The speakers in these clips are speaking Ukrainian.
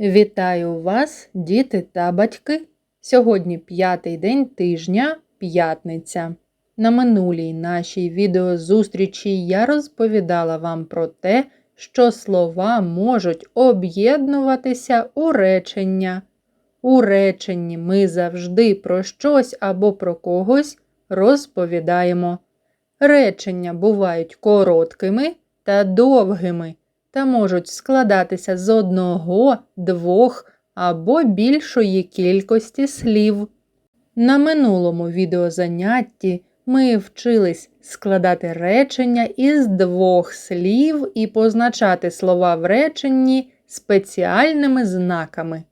Вітаю вас, діти та батьки! Сьогодні п'ятий день тижня, п'ятниця. На минулій нашій відеозустрічі я розповідала вам про те, що слова можуть об'єднуватися у речення. У реченні ми завжди про щось або про когось розповідаємо. Речення бувають короткими та довгими та можуть складатися з одного, двох або більшої кількості слів. На минулому відеозанятті ми вчились складати речення із двох слів і позначати слова в реченні спеціальними знаками.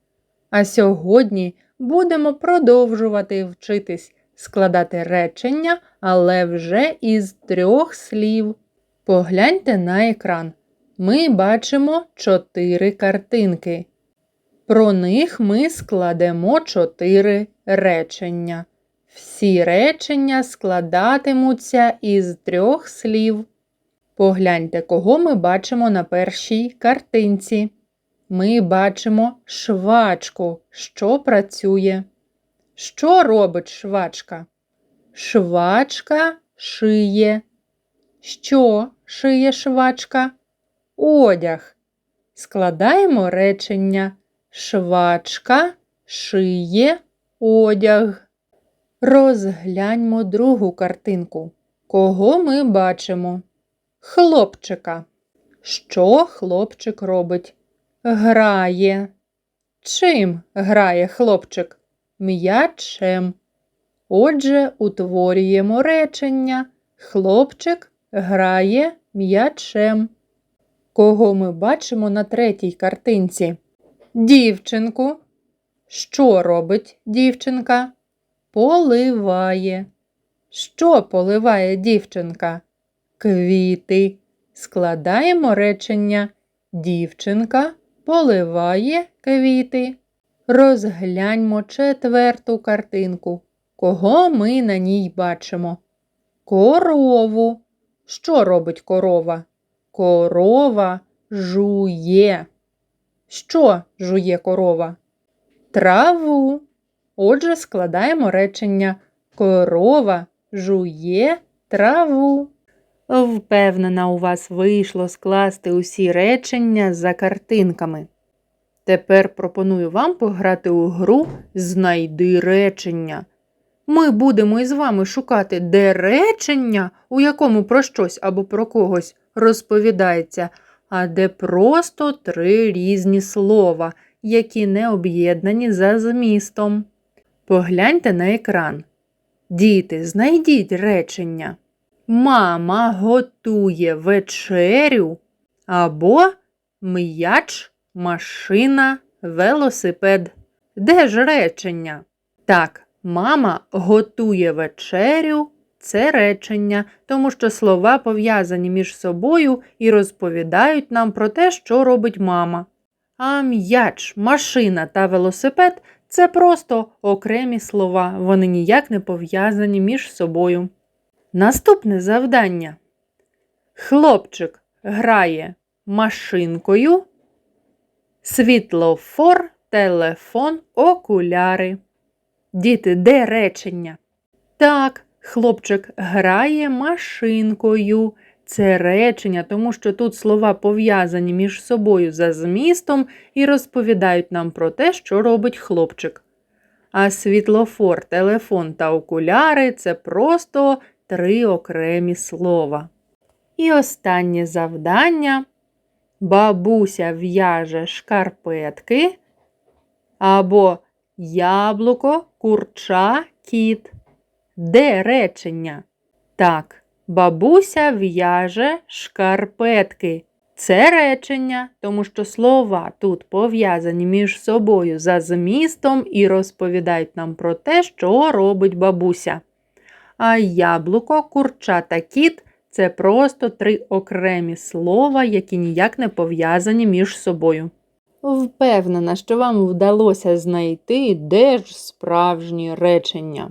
А сьогодні будемо продовжувати вчитись складати речення, але вже із трьох слів. Погляньте на екран. Ми бачимо чотири картинки. Про них ми складемо чотири речення. Всі речення складатимуться із трьох слів. Погляньте, кого ми бачимо на першій картинці. Ми бачимо швачку, що працює. Що робить швачка? Швачка шиє. Що шиє швачка? Одяг. Складаємо речення. Швачка шиє одяг. Розгляньмо другу картинку. Кого ми бачимо? Хлопчика. Що хлопчик робить? Грає. Чим грає хлопчик? М'ячем. Отже, утворюємо речення. Хлопчик грає м'ячем. Кого ми бачимо на третій картинці? Дівчинку. Що робить дівчинка? Поливає. Що поливає дівчинка? Квіти. Складаємо речення. Дівчинка поливає квіти. Розгляньмо четверту картинку. Кого ми на ній бачимо? Корову. Що робить корова? Корова жує. Що жує корова? Траву. Отже, складаємо речення Корова жує траву. Впевнена, у вас вийшло скласти усі речення за картинками. Тепер пропоную вам пограти у гру Знайди речення. Ми будемо із вами шукати, де речення, у якому про щось або про когось розповідається, а де просто три різні слова, які не об'єднані за змістом. Погляньте на екран. Діти, знайдіть речення. Мама готує вечерю або м'яч, машина, велосипед. Де ж речення? Так, мама готує вечерю це речення, тому що слова пов'язані між собою і розповідають нам про те, що робить мама. А м'яч, машина та велосипед це просто окремі слова, вони ніяк не пов'язані між собою. Наступне завдання. Хлопчик грає машинкою, світлофор, телефон, окуляри. Діти, де речення? Так, хлопчик грає машинкою. Це речення, тому що тут слова пов'язані між собою за змістом і розповідають нам про те, що робить хлопчик. А світлофор, телефон та окуляри це просто три окремі слова. І останнє завдання. Бабуся в'яже шкарпетки або яблуко, курча, кіт. Де речення? Так, бабуся в'яже шкарпетки. Це речення, тому що слова тут пов'язані між собою за змістом і розповідають нам про те, що робить бабуся. А яблуко, курча та кіт це просто три окремі слова, які ніяк не пов'язані між собою. Впевнена, що вам вдалося знайти, де ж справжні речення.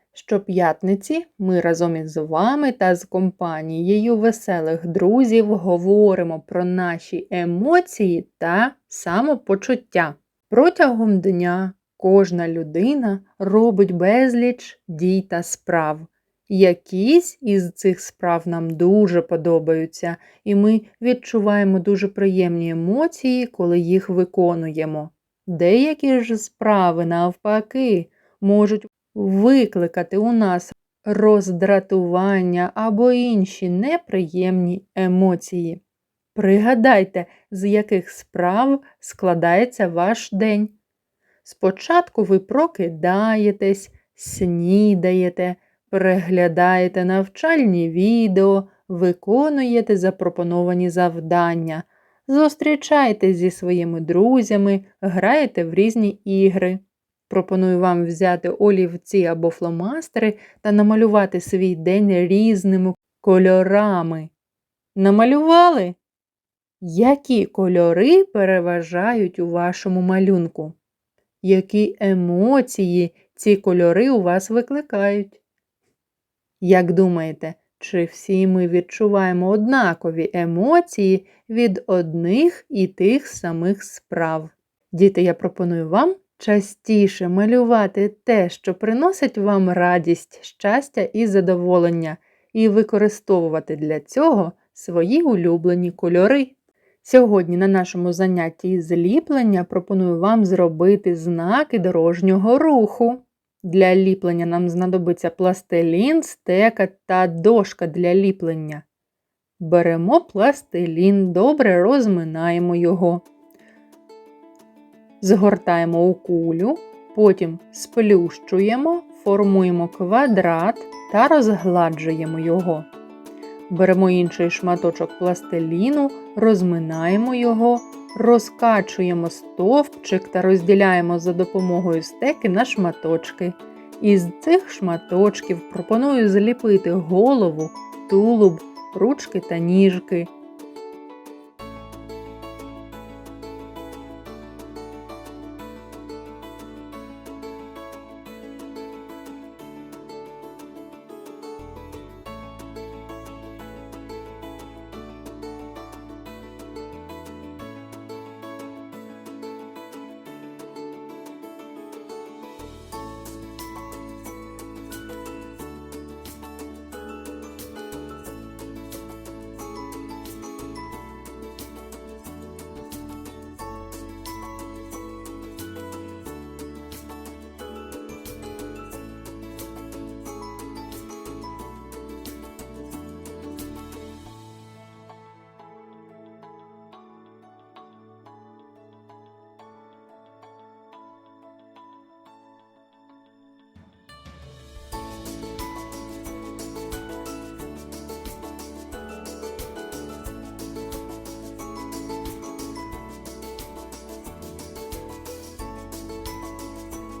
щоп'ятниці ми разом із вами та з компанією веселих друзів говоримо про наші емоції та самопочуття. Протягом дня кожна людина робить безліч дій та справ. Якісь із цих справ нам дуже подобаються, і ми відчуваємо дуже приємні емоції, коли їх виконуємо. Деякі ж справи, навпаки, можуть викликати у нас роздратування або інші неприємні емоції. Пригадайте, з яких справ складається ваш день. Спочатку ви прокидаєтесь, снідаєте, переглядаєте навчальні відео, виконуєте запропоновані завдання, зустрічаєтесь зі своїми друзями, граєте в різні ігри. Пропоную вам взяти олівці або фломастери та намалювати свій день різними кольорами. Намалювали? Які кольори переважають у вашому малюнку? Які емоції ці кольори у вас викликають? Як думаєте, чи всі ми відчуваємо однакові емоції від одних і тих самих справ? Діти, я пропоную вам частіше малювати те, що приносить вам радість, щастя і задоволення, і використовувати для цього свої улюблені кольори. Сьогодні на нашому занятті із ліплення пропоную вам зробити знаки дорожнього руху. Для ліплення нам знадобиться пластилін, стека та дошка для ліплення. Беремо пластилін, добре розминаємо його. Згортаємо у кулю, потім сплющуємо, формуємо квадрат та розгладжуємо його. Беремо інший шматочок пластиліну, розминаємо його, розкачуємо стовпчик та розділяємо за допомогою стеки на шматочки. Із цих шматочків пропоную зліпити голову, тулуб, ручки та ніжки.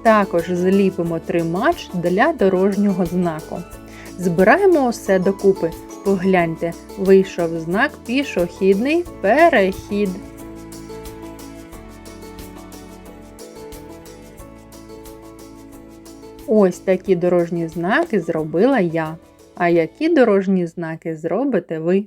Також зліпимо тримач для дорожнього знаку. Збираємо усе докупи. Погляньте, вийшов знак пішохідний перехід. Ось такі дорожні знаки зробила я. А які дорожні знаки зробите ви?